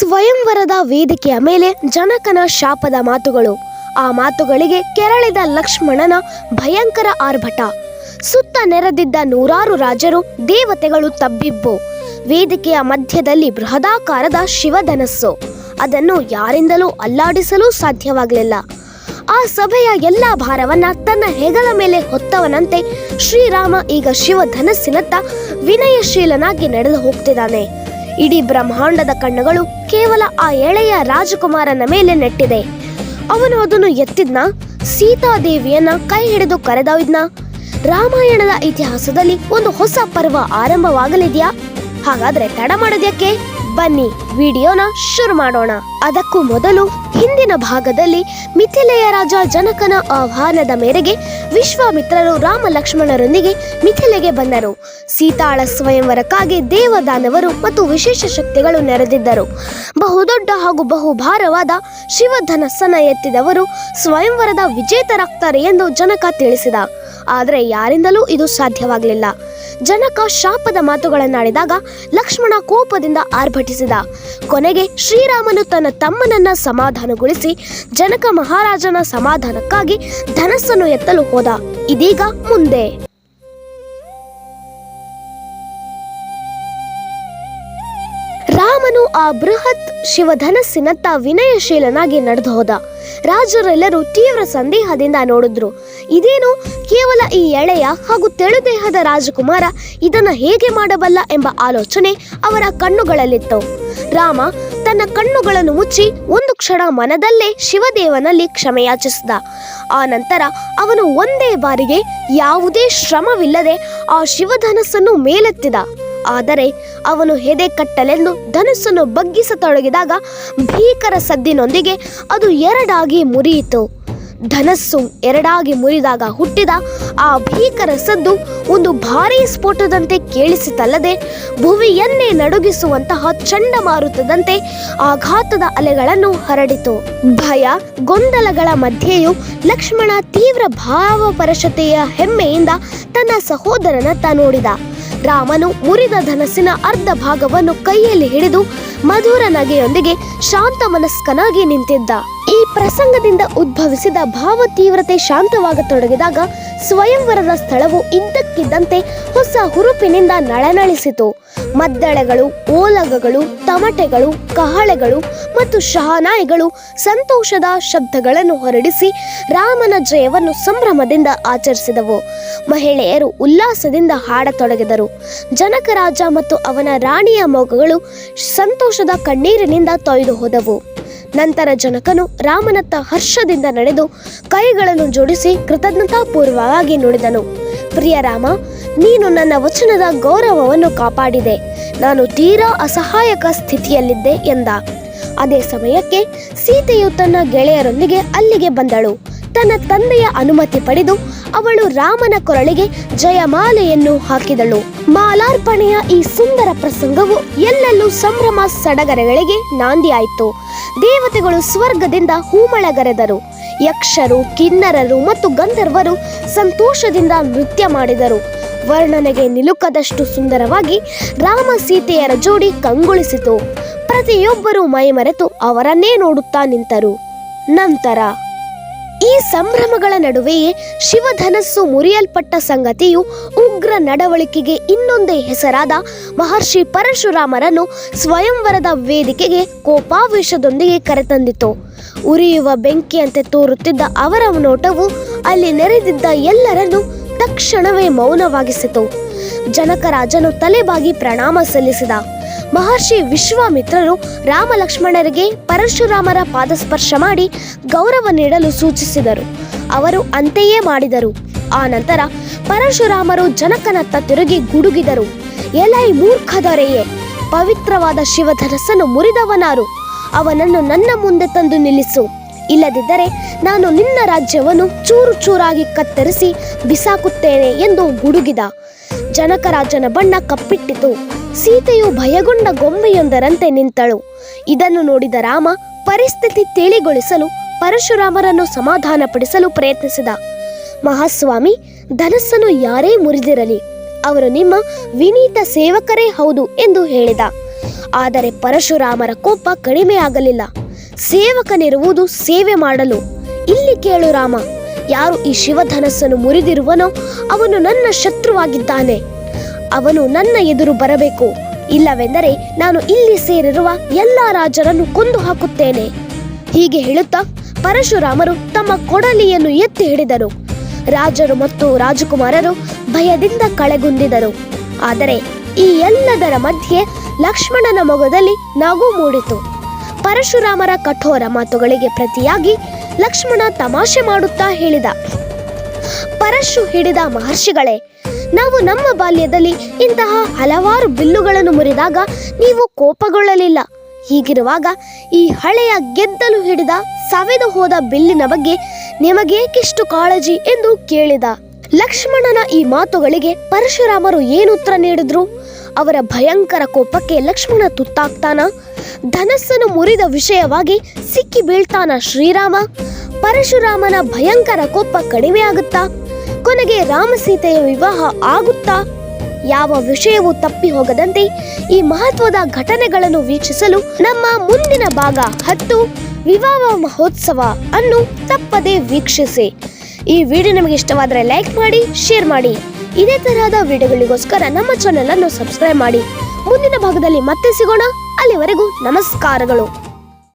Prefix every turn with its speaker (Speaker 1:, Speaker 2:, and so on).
Speaker 1: ಸ್ವಯಂವರದ ವೇದಿಕೆಯ ಮೇಲೆ ಜನಕನ ಶಾಪದ ಮಾತುಗಳು. ಆ ಮಾತುಗಳಿಗೆ ಕೆರಳಿದ ಲಕ್ಷ್ಮಣನ ಭಯಂಕರ ಆರ್ಭಟ. ಸುತ್ತ ನೆರೆದಿದ್ದ ನೂರಾರು ರಾಜರು ದೇವತೆಗಳು ತಬ್ಬಿಬ್ಬು. ವೇದಿಕೆಯ ಮಧ್ಯದಲ್ಲಿ ಬೃಹದಾಕಾರದ ಶಿವಧನಸ್ಸು. ಅದನ್ನು ಯಾರಿಂದಲೂ ಅಲ್ಲಾಡಿಸಲು ಸಾಧ್ಯವಾಗಲಿಲ್ಲ. ಆ ಸಭೆಯ ಎಲ್ಲ ಭಾರವನ್ನ ತನ್ನ ಹೆಗಲ ಮೇಲೆ ಹೊತ್ತವನಂತೆ ಶ್ರೀರಾಮ ಈಗ ಶಿವಧನಸ್ಸಿನತ್ತ ವಿನಯಶೀಲನಾಗಿ ನಡೆದು ಹೋಗ್ತಿದ್ದಾನೆ. ಇಡೀ ಬ್ರಹ್ಮಾಂಡದ ಕಣ್ಣುಗಳು ಕೇವಲ ಆ ಎಳೆಯ ರಾಜಕುಮಾರನ ಮೇಲೆ ನೆಟ್ಟಿದೆ. ಅವನು ಅದನ್ನು ಎತ್ತಿದ್ನ, ಸೀತಾದೇವಿಯನ್ನ ಕೈ ಹಿಡಿದು ಕರೆದೊಯ್ದ್ನ. ರಾಮಾಯಣದ ಇತಿಹಾಸದಲ್ಲಿ ಒಂದು ಹೊಸ ಪರ್ವ ಆರಂಭವಾಗಲಿದೆಯಾ? ಹಾಗಾದ್ರೆ ತಡ ಮಾಡೋದ್ಯಾಕೆ? ಬನ್ನಿ, ವಿಡಿಯೋನ ಶುರು ಮಾಡೋಣ. ಅದಕ್ಕೂ ಮೊದಲು ಹಿಂದಿನ ಭಾಗದಲ್ಲಿ ಮಿಥಿಲೆಯ ರಾಜ ಜನಕನ ಆಹ್ವಾನದ ಮೇರೆಗೆ ವಿಶ್ವಾಮಿತ್ರರು ರಾಮ ಲಕ್ಷ್ಮಣರೊಂದಿಗೆ ಮಿಥಿಲೆಗೆ ಬಂದರು. ಸೀತಾಳ ಸ್ವಯಂವರಕ್ಕಾಗಿ ದೇವದಾನವರು ಮತ್ತು ವಿಶೇಷ ಶಕ್ತಿಗಳು ನೆರೆದಿದ್ದರು. ಬಹುದೊಡ್ಡ ಹಾಗೂ ಬಹುಭಾರವಾದ ಶಿವಧನಸ್ಸನ ಎತ್ತಿದವರು ಸ್ವಯಂವರದ ವಿಜೇತರಾಗ್ತಾರೆ ಎಂದು ಜನಕ ತಿಳಿಸಿದ. ಆದರೆ ಯಾರಿಂದಲೂ ಇದು ಸಾಧ್ಯವಾಗಲಿಲ್ಲ. ಜನಕ ಶಾಪದ ಮಾತುಗಳನ್ನಾಡಿದಾಗ ಲಕ್ಷ್ಮಣ ಕೋಪದಿಂದ ಆರ್ಭಟಿಸಿದ. ಕೊನೆಗೆ ಶ್ರೀರಾಮನು ತನ್ನ ತಮ್ಮನನ್ನ ಸಮಾಧಾನಗೊಳಿಸಿ ಜನಕ ಮಹಾರಾಜನ ಸಮಾಧಾನಕ್ಕಾಗಿ ಧನಸ್ಸನ್ನು ಎತ್ತಲು ಹೋದ. ಇದೀಗ ಮುಂದೆ. ಆ ಬೃಹತ್ ಶಿವಧನಸ್ಸಿನತ್ತ ವಿನಯಶೀಲನಾಗಿ ನಡೆದು ಹೋದ. ರಾಜರೆಲ್ಲರೂ ತೀವ್ರ ಸಂದೇಹದಿಂದ ನೋಡಿದ್ರು. ಇದೇನು ಕೇವಲ ಈ ಎಳೆಯ ಹಾಗೂ ತೆಳುದೇಹದ ರಾಜಕುಮಾರ ಇದನ್ನ ಹೇಗೆ ಮಾಡಬಲ್ಲ ಎಂಬ ಆಲೋಚನೆ ಅವರ ಕಣ್ಣುಗಳಲ್ಲಿತ್ತು. ರಾಮ ತನ್ನ ಕಣ್ಣುಗಳನ್ನು ಮುಚ್ಚಿ ಒಂದು ಕ್ಷಣ ಮನದಲ್ಲೇ ಶಿವದೇವನಲ್ಲಿ ಕ್ಷಮೆಯಾಚಿಸಿದ. ಆ ನಂತರ ಅವನು ಒಂದೇ ಬಾರಿಗೆ ಯಾವುದೇ ಶ್ರಮವಿಲ್ಲದೆ ಆ ಶಿವಧನಸ್ಸನ್ನು ಮೇಲೆತ್ತಿದ. ಆದರೆ ಅವನು ಹೆದೆ ಕಟ್ಟಲೆಂದು ಧನುಸ್ಸನ್ನು ಬಗ್ಗಿಸತೊಡಗಿದಾಗ ಭೀಕರ ಸದ್ದಿನೊಂದಿಗೆ ಅದು ಎರಡಾಗಿ ಮುರಿಯಿತು. ಧನಸ್ಸು ಎರಡಾಗಿ ಮುರಿದಾಗ ಹುಟ್ಟಿದ ಆ ಭೀಕರ ಸದ್ದು ಒಂದು ಭಾರೀ ಸ್ಫೋಟದಂತೆ ಕೇಳಿಸಿತಲ್ಲದೆ ಭುವಿಯನ್ನೇ ನಡುಗಿಸುವಂತಹ ಚಂಡಮಾರುತದಂತೆ ಆಘಾತದ ಅಲೆಗಳನ್ನು ಹರಡಿತು. ಭಯ, ಗೊಂದಲಗಳ ಮಧ್ಯೆಯೂ ಲಕ್ಷ್ಮಣ ತೀವ್ರ ಭಾವಪರಶತೆಯ ಹೆಮ್ಮೆಯಿಂದ ತನ್ನ ಸಹೋದರನತ್ತ ನೋಡಿದ. ರಾಮನು ಮುರಿದ ಧನಸ್ಸಿನ ಅರ್ಧ ಭಾಗವನ್ನು ಕೈಯಲ್ಲಿ ಹಿಡಿದು ಮಧುರ ನಗೆಯೊಂದಿಗೆ ಶಾಂತ ಮನಸ್ಕನಾಗಿ ನಿಂತಿದ್ದ. ಈ ಪ್ರಸಂಗದಿಂದ ಉದ್ಭವಿಸಿದ ಭಾವ ತೀವ್ರತೆ ಶಾಂತವಾಗತೊಡಗಿದಾಗ ಸ್ವಯಂವರದ ಸ್ಥಳವು ಇದ್ದಕ್ಕಿದ್ದಂತೆ ಹೊಸ ಹುರುಪಿನಿಂದ ನಳನಳಿಸಿತು. ಮದ್ದಳೆಗಳು, ಓಲಗಗಳು, ತಮಟೆಗಳು, ಕಹಳೆಗಳು ಮತ್ತು ಶಹನಾಯಿಗಳು ಸಂತೋಷದ ಶಬ್ದಗಳನ್ನು ಹೊರಡಿಸಿ ರಾಮನ ಜಯವನ್ನು ಸಂಭ್ರಮದಿಂದ ಆಚರಿಸಿದವು. ಮಹಿಳೆಯರು ಉಲ್ಲಾಸದಿಂದ ಹಾಡತೊಡಗಿದರು. ಜನಕರಾಜ ಮತ್ತು ಅವನ ರಾಣಿಯ ಮೊಗಗಳು ಸಂತೋಷದ ಕಣ್ಣೀರಿನಿಂದ ತೊಯ್ದು ಹೋದವು. ನಂತರ ಜನಕನು ರಾಮನತ್ತ ಹರ್ಷದಿಂದ ನಡೆದು ಕೈಗಳನ್ನು ಜೋಡಿಸಿ ಕೃತಜ್ಞತಾಪೂರ್ವವಾಗಿ ನುಡಿದನು. ಪ್ರಿಯ ರಾಮ, ನೀನು ನನ್ನ ವಚನದ ಗೌರವವನ್ನು ಕಾಪಾಡಿದೆ. ನಾನು ತೀರಾ ಅಸಹಾಯಕ ಸ್ಥಿತಿಯಲ್ಲಿದ್ದೆ ಎಂದ. ಅದೇ ಸಮಯಕ್ಕೆ ಸೀತೆಯು ತನ್ನ ಗೆಳೆಯರೊಂದಿಗೆ ಅಲ್ಲಿಗೆ ಬಂದಳು. ತನ್ನ ತಂದೆಯ ಅನುಮತಿ ಪಡೆದು ಅವಳು ರಾಮನ ಕೊರಳಿಗೆ ಜಯಮಾಲೆಯನ್ನು ಹಾಕಿದಳು. ಮಾಲಾರ್ಪಣೆಯ ಈ ಸುಂದರ ಪ್ರಸಂಗವು ಎಲ್ಲೆಲ್ಲೂ ಸಂಭ್ರಮ ಸಡಗರಗಳಿಗೆ ನಾಂದಿಯಾಯಿತು. ದೇವತೆಗಳು ಸ್ವರ್ಗದಿಂದ ಹೂಮಳಗರೆದರು. ಯಕ್ಷರು, ಕಿನ್ನರರು ಮತ್ತು ಗಂಧರ್ವರು ಸಂತೋಷದಿಂದ ನೃತ್ಯ ಮಾಡಿದರು. ವರ್ಣನೆಗೆ ನಿಲುಕದಷ್ಟು ಸುಂದರವಾಗಿ ರಾಮ ಸೀತೆಯರ ಜೋಡಿ ಕಂಗೊಳಿಸಿತು. ಪ್ರತಿಯೊಬ್ಬರೂ ಮೈಮರೆತು ಅವರನ್ನೇ ನೋಡುತ್ತಾ ನಿಂತರು. ನಂತರ ಈ ಸಂಭ್ರಮಗಳ ನಡುವೆಯೇ ಶಿವಧನಸ್ಸು ಮುರಿಯಲ್ಪಟ್ಟ ಸಂಗತಿಯು ಉಗ್ರ ನಡವಳಿಕೆಗೆ ಇನ್ನೊಂದೇ ಹೆಸರಾದ ಮಹರ್ಷಿ ಪರಶುರಾಮರನ್ನು ಸ್ವಯಂವರದ ವೇದಿಕೆಗೆ ಕೋಪಾವೇಶದೊಂದಿಗೆ ಕರೆತಂದಿತು. ಉರಿಯುವ ಬೆಂಕಿಯಂತೆ ತೋರುತ್ತಿದ್ದ ಅವರ ನೋಟವು ಅಲ್ಲಿ ನೆರೆದಿದ್ದ ಎಲ್ಲರನ್ನೂ ತಕ್ಷಣವೇ ಮೌನವಾಗಿಸಿತು. ಜನಕರಾಜನು ತಲೆಬಾಗಿ ಪ್ರಣಾಮ ಸಲ್ಲಿಸಿದ. ಮಹರ್ಷಿ ವಿಶ್ವಾಮಿತ್ರರು ರಾಮ ಲಕ್ಷ್ಮಣರಿಗೆ ಪರಶುರಾಮರ ಪಾದಸ್ಪರ್ಶ ಮಾಡಿ ಗೌರವ ನೀಡಲು ಸೂಚಿಸಿದರು. ಅವರು ಅಂತೆಯೇ ಮಾಡಿದರು. ಆ ನಂತರ ಪರಶುರಾಮರು ಜನಕನತ್ತ ತಿರುಗಿ ಗುಡುಗಿದರು. ಎಲೈ ಮೂರ್ಖದೊರೆಯೇ, ಪವಿತ್ರವಾದ ಶಿವಧನಸ್ಸನ್ನು ಮುರಿದವನಾರು. ಅವನನ್ನು ನನ್ನ ಮುಂದೆ ತಂದು ನಿಲ್ಲಿಸು. ಇಲ್ಲದಿದ್ದರೆ ನಾನು ನಿನ್ನ ರಾಜ್ಯವನ್ನು ಚೂರು ಚೂರಾಗಿ ಕತ್ತರಿಸಿ ಬಿಸಾಕುತ್ತೇನೆ ಎಂದು ಗುಡುಗಿದ. ಜನಕರಾಜನ ಬಣ್ಣ ಕಪ್ಪಿಟ್ಟಿತು. ಸೀತೆಯು ಭಯಗೊಂಡ ಗೊಂಬೆಯೊಂದರಂತೆ ನಿಂತಳು. ಇದನ್ನು ನೋಡಿದ ರಾಮ ಪರಿಸ್ಥಿತಿ ತಿಳಿಗೊಳಿಸಲು ಪರಶುರಾಮರನ್ನು ಸಮಾಧಾನಪಡಿಸಲು ಪ್ರಯತ್ನಿಸಿದ. ಮಹಾಸ್ವಾಮಿ, ಧನಸ್ಸನ್ನು ಯಾರೇ ಮುರಿದಿರಲಿ, ಅವರು ನಿಮ್ಮ ವಿನೀತ ಸೇವಕರೇ ಹೌದು ಎಂದು ಹೇಳಿದ. ಆದರೆ ಪರಶುರಾಮರ ಕೋಪ ಕಡಿಮೆಯಾಗಲಿಲ್ಲ ಸೇವಕನಿರುವುದು ಸೇವೆ ಮಾಡಲು. ಇಲ್ಲಿ ಕೇಳು ರಾಮ, ಯಾರು ಈ ಶಿವಧನಸ್ಸನ್ನು ಮುರಿದಿರುವನೋ ಅವನು ನನ್ನ ಶತ್ರುವಾಗಿದ್ದಾನೆ. ಅವನು ನನ್ನ ಎದುರು ಬರಬೇಕು. ಇಲ್ಲವೆಂದರೆ ನಾನು ಇಲ್ಲಿ ಸೇರಿರುವ ಎಲ್ಲ ರಾಜರನ್ನು ಕೊಂದು ಹಾಕುತ್ತೇನೆ. ಹೀಗೆ ಹೇಳುತ್ತಾ ಪರಶುರಾಮರು ತಮ್ಮ ಕೊಡಲಿಯನ್ನು ಎತ್ತಿ ಹಿಡಿದರು. ರಾಜರು ಮತ್ತು ರಾಜಕುಮಾರರು ಭಯದಿಂದ ಕಳೆಗುಂದಿದರು. ಆದರೆ ಈ ಎಲ್ಲದರ ಮಧ್ಯೆ ಲಕ್ಷ್ಮಣನ ಮೊಗದಲ್ಲಿ ನಗು ಮೂಡಿತು. ಪರಶುರಾಮರ ಕಠೋರ ಮಾತುಗಳಿಗೆ ಪ್ರತಿಯಾಗಿ ಲಕ್ಷ್ಮಣ ತಮಾಷೆ ಮಾಡುತ್ತಾ ಹೇಳಿದ. ಪರಶು ಹಿಡಿದ ಮಹರ್ಷಿಗಳೇ ನಾವು ನಮ್ಮ ಬಾಲ್ಯದಲ್ಲಿ ಇಂತಹ ಹಲವಾರು ಬಿಲ್ಲುಗಳನ್ನು ಮುರಿದಾಗ ನೀವು ಕೋಪಗೊಳ್ಳಲಿಲ್ಲ. ಹೀಗಿರುವಾಗ ಈ ಹಳೆಯ ಗೆದ್ದಲು ಹಿಡಿದ ಸವೆದು ಹೋದ ಬಿಲ್ಲಿನ ಬಗ್ಗೆ ನಿಮಗೇಕಿಷ್ಟು ಕಾಳಜಿ ಎಂದು ಕೇಳಿದ. ಲಕ್ಷ್ಮಣನ ಈ ಮಾತುಗಳಿಗೆ ಪರಶುರಾಮರು ಏನು ಉತ್ತರ ನೀಡಿದ್ರು? ಅವರ ಭಯಂಕರ ಕೋಪಕ್ಕೆ ಲಕ್ಷ್ಮಣ ತುತ್ತಾಗ್ತಾನ? ಧನಸ್ಸನ್ನು ಮುರಿದ ವಿಷಯವಾಗಿ ಸಿಕ್ಕಿ ಬೀಳ್ತಾನ ಶ್ರೀರಾಮ? ಪರಶುರಾಮನ ಭಯಂಕರ ಕೋಪ ಕಡಿಮೆ ಆಗುತ್ತಾ ಕೊನೆಗೆ ರಾಮಸೀತೆಯ ವಿವಾಹ ಆಗುತ್ತಾ? ಯಾವ ವಿಷಯವೂ ತಪ್ಪಿ ಹೋಗದಂತೆ ಈ ಮಹತ್ವದ ಘಟನೆಗಳನ್ನು ವೀಕ್ಷಿಸಲು ನಮ್ಮ ಮುಂದಿನ ಭಾಗ ಹತ್ತು, ವಿವಾಹ ಮಹೋತ್ಸವ ಅನ್ನು ತಪ್ಪದೆ ವೀಕ್ಷಿಸಿ. ಈ ವಿಡಿಯೋ ನಿಮಗೆ ಇಷ್ಟವಾದರೆ ಲೈಕ್ ಮಾಡಿ, ಶೇರ್ ಮಾಡಿ. ಇದೇ ತರಹದ ವಿಡಿಯೋಗಳಿಗೋಸ್ಕರ ನಮ್ಮ ಚಾನೆಲ್ ಅನ್ನು ಸಬ್ಸ್ಕ್ರೈಬ್ ಮಾಡಿ. ಮುಂದಿನ ಭಾಗದಲ್ಲಿ ಮತ್ತೆ ಸಿಗೋಣ. ಅಲ್ಲಿವರೆಗೂ ನಮಸ್ಕಾರಗಳು.